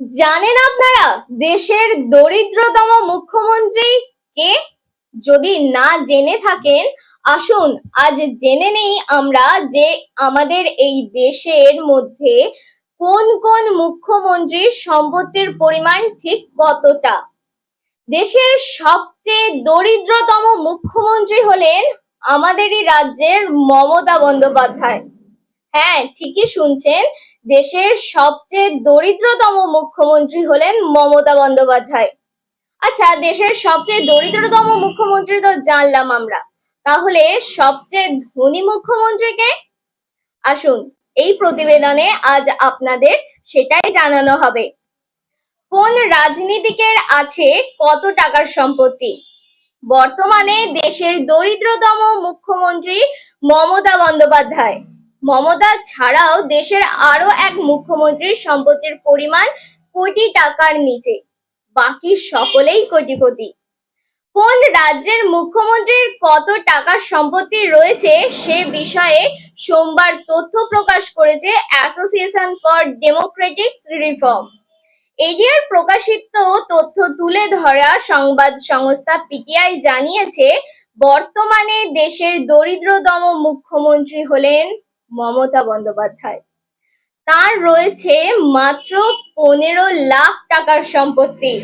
জানেন আপনারা, দেশের দরিদ্রতম মুখ্যমন্ত্রী কে? যদি না জেনে থাকেন, আসুন আজ জেনে নেই আমরা যে আমাদের এই দেশের মধ্যে কোন কোন মুখ্যমন্ত্রীর সম্পত্তির পরিমাণ ঠিক কতটা? দেশের সবচেয়ে দরিদ্রতম মুখ্যমন্ত্রী হলেন আমাদেরই রাজ্যের মমতা বন্দ্যোপাধ্যায়। হ্যাঁ ঠিকই শুনছেন। দেশের সবচেয়ে দরিদ্রতম মুখ্যমন্ত্রী হলেন মমতা বন্দ্যোপাধ্যায়। আচ্ছা দেশের সবচেয়ে দরিদ্রতম মুখ্যমন্ত্রী তো জানলাম আমরা। তাহলে সবচেয়ে ধনী মুখ্যমন্ত্রীকে আসুন, এই প্রতিবেদনে আজ আপনাদের সেটাই জানানো হবে। কোন রাজনীতিকের আছে কত টাকার সম্পত্তি? বর্তমানে দেশের দরিদ্রতম মুখ্যমন্ত্রী মমতা বন্দ্যোপাধ্যায়। মমতা ছাড়াও দেশের আরও এক মুখ্যমন্ত্রীর সম্পত্তির পরিমাণ কোটি টাকার নিচে। বাকি সকলেই কোটিপতি। কোন রাজ্যের মুখ্যমন্ত্রীর কত টাকার সম্পত্তি রয়েছে সে বিষয়ে সোমবার তথ্য প্রকাশ করেছে Association for Democratic Reform. ADR প্রকাশিত তথ্য তুলে ধরা সংবাদ সংস্থা পিটিআই জানিয়েছে, বর্তমানে দেশের দরিদ্রতম মুখ্যমন্ত্রী হলেন মমতা বন্দ্যোপাধ্যায়। তার রয়েছে মাত্র পনেরো লাখ টাকার সম্পত্তি।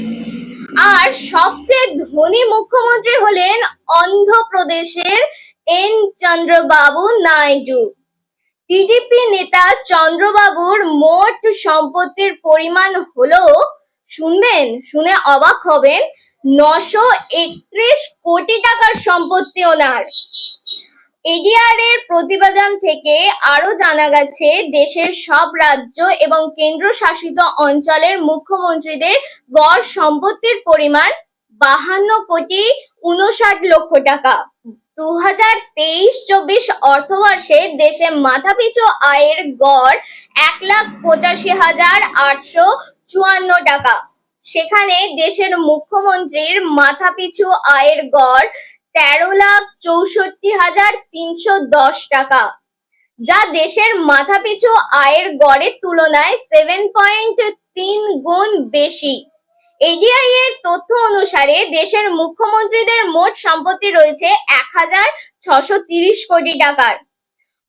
আর সবচেয়ে ধনী মুখ্যমন্ত্রী হলেন অন্ধ্রপ্রদেশের এন চন্দ্রবাবু নাইডু। টিডিপি নেতা চন্দ্রবাবুর মোট সম্পত্তির পরিমাণ হলো শুনবেন, শুনে অবাক হবেন, নশো কোটি টাকার সম্পত্তি ওনার। এডিআর এর প্রতিবেদন থেকে আরও জানা গেছে, দেশের সব রাজ্য এবং কেন্দ্রশাসিত অঞ্চলের মুখ্যমন্ত্রীদের গড় সম্পত্তির পরিমাণ বাহান্ন কোটি উনষাট লক্ষ টাকা। দু হাজার তেইশ চব্বিশ অর্থবর্ষে দেশে মাথাপিছু আয়ের গড় এক লাখ পঁচাশি হাজার আটশো চুয়ান্ন টাকা। সেখানে দেশের মুখ্যমন্ত্রীর মাথাপিছু আয়ের গড় তেরো লাখ চৌষট্টি হাজার তিনশো দশ টাকা, যা দেশের মাথাপিছু আয়ের গড়ের তুলনায় সেভেন পয়েন্ট তিন গুণ বেশি। এডিআই এর তথ্য অনুসারে দেশের মুখ্যমন্ত্রীদের মোট সম্পত্তি রয়েছে এক হাজার ছশো তিরিশ কোটি টাকার।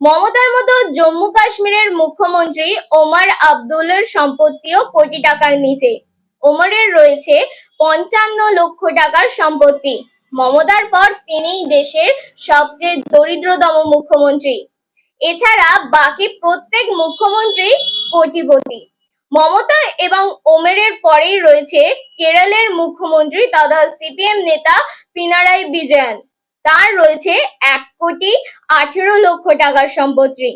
মমতার মতো জম্মু কাশ্মীরের মুখ্যমন্ত্রী ওমর আব্দুলের সম্পত্তিও কোটি টাকার নিচে। ওমরের রয়েছে পঞ্চান্ন লক্ষ টাকার সম্পত্তি। মমতার পর তিনিই দেশের সবচেয়ে দরিদ্রতম মুখ্যমন্ত্রী। এছাড়া বাকি প্রত্যেক মুখ্যমন্ত্রী কোটিপতি। মমতা এবং ওমেরের পরেই রয়েছে কেরলের মুখ্যমন্ত্রী তথা সিপিএম নেতা পিনারাই বিজয়ন। তার রয়েছে এক কোটি আঠেরো লক্ষ টাকার সম্পত্তি।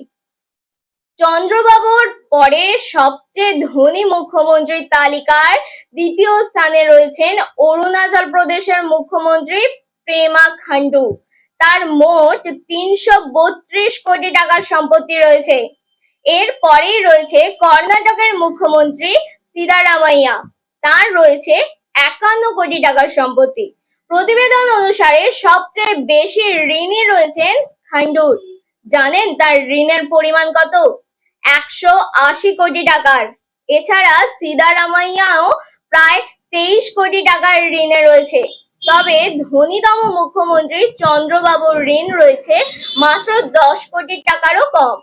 চন্দ্রবাবুর পরে সবচেয়ে ধনী মুখ্যমন্ত্রীর তালিকায় দ্বিতীয় স্থানে রয়েছেন অরুণাচল প্রদেশের মুখ্যমন্ত্রী প্রেমা খান্ডু তার মোট তিনশো বত্রিশ কোটি টাকার সম্পত্তি রয়েছে। এর পরেই রয়েছে কর্ণাটকের মুখ্যমন্ত্রী সিদারামাইয়া তার রয়েছে একান্ন কোটি টাকার সম্পত্তি। প্রতিবেদন অনুসারে সবচেয়ে বেশি ঋণী রয়েছেন খান্ডুর জানেন তার ঋণের পরিমাণ কত? একশো আশি কোটি টাকার। এছাড়া সিদারামাইয়াও প্রায় তেইশ কোটি টাকার ঋণে রয়েছে। তবে ধনীতম মুখ্যমন্ত্রী চন্দ্রবাবুর ঋণ রয়েছে মাত্র দশ কোটি টাকারও কম।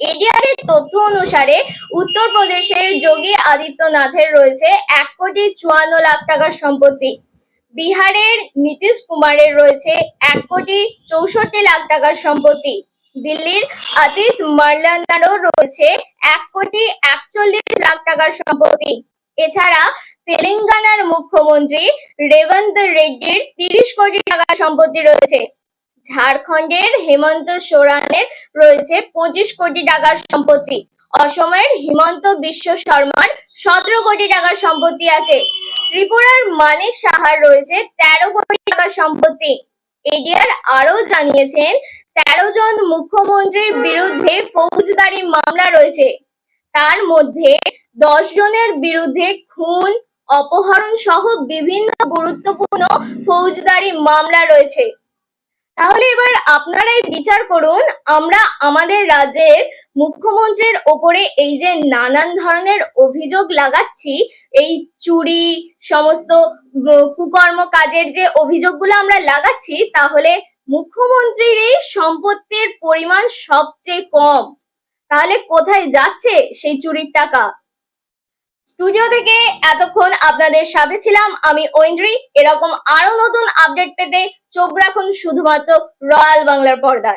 এডিআর এর তথ্য অনুসারে উত্তরপ্রদেশের যোগী আদিত্যনাথের রয়েছে এক কোটি চুয়ান্ন লাখ টাকার সম্পত্তি। বিহারের নীতিশ কুমারের রয়েছে এক কোটি চৌষট্টি লাখ টাকার সম্পত্তি। দিল্লির আতিশ মার্লানারও রয়েছে এক কোটি একচল্লিশ লাখ টাকার সম্পত্তি। এছাড়া তেলেঙ্গানার মুখ্যমন্ত্রী রেবন্ত রেড্ডির তিরিশ কোটি টাকার সম্পত্তি রয়েছে। ঝাড়খণ্ডের হেমন্ত সোরেনের রয়েছে পঁচিশ কোটি টাকার সম্পত্তি। অসমের হিমন্ত বিশ্ব শর্মার সতেরো কোটি টাকার সম্পত্তি আছে। ত্রিপুরার মানিক সাহার রয়েছে তেরো কোটি টাকার সম্পত্তি। এডিআর আরও জানিয়েছেন তেরো জন মুখ্যমন্ত্রীর বিরুদ্ধে ফৌজদারি মামলা রয়েছে। তার মধ্যে দশ জনের বিরুদ্ধে খুন, অপহরণ সহ বিভিন্ন গুরুত্বপূর্ণ ফৌজদারি মামলা রয়েছে। তাহলে এবার আপনারাই বিচার করুন, আমরা আমাদের রাজ্যের মুখ্যমন্ত্রীর ওপরে এই যে নানান ধরনের অভিযোগ লাগাচ্ছি, এই চুরি, সমস্ত কুকর্ম কাজের যে অভিযোগগুলো আমরা লাগাচ্ছি, তাহলে মুখ্যমন্ত্রীর এই সম্পত্তির পরিমাণ সবচেয়ে কম। তাহলে কোথায় যাচ্ছে সেই চুরির টাকা? স্টুডিও থেকে এতক্ষণ আপনাদের সাথে ছিলাম আমি ঐন্দ্রি। এরকম আরও নতুন আপডেট পেতে চোখ রাখুন শুধুমাত্র রয়্যাল বাংলার পর্দায়।